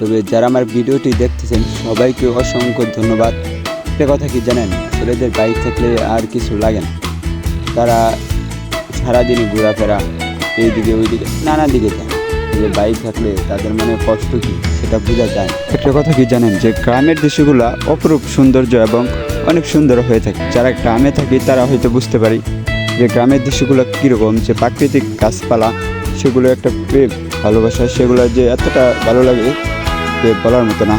তবে যারা আমার ভিডিওটি দেখতেছেন, সবাইকে অসংখ্য ধন্যবাদ। একটা কথা কি জানেন? ছেলেদের বাইক থাকলে আর কিছু লাগে না। তারা সারাদিন ঘোরাফেরা, এইদিকে ওইদিকে নানা দিকে যায়। যে বাইক থাকলে তাদের মনে কষ্ট কী, সেটা বোঝা যায় একটা কথা কি জানেন? যে গ্রামের দৃশ্যগুলো অপরূপ সৌন্দর্য এবং অনেক সুন্দর হয়ে থাকে। যারা গ্রামে থাকি, তারা হয়তো বুঝতে পারি যে গ্রামের দৃশ্যগুলো কীরকম, যে প্রাকৃতিক গাছপালা, সেগুলো একটা ভালোবাসা, সেগুলো যে এতটা ভালো লাগে যে বলার মতো না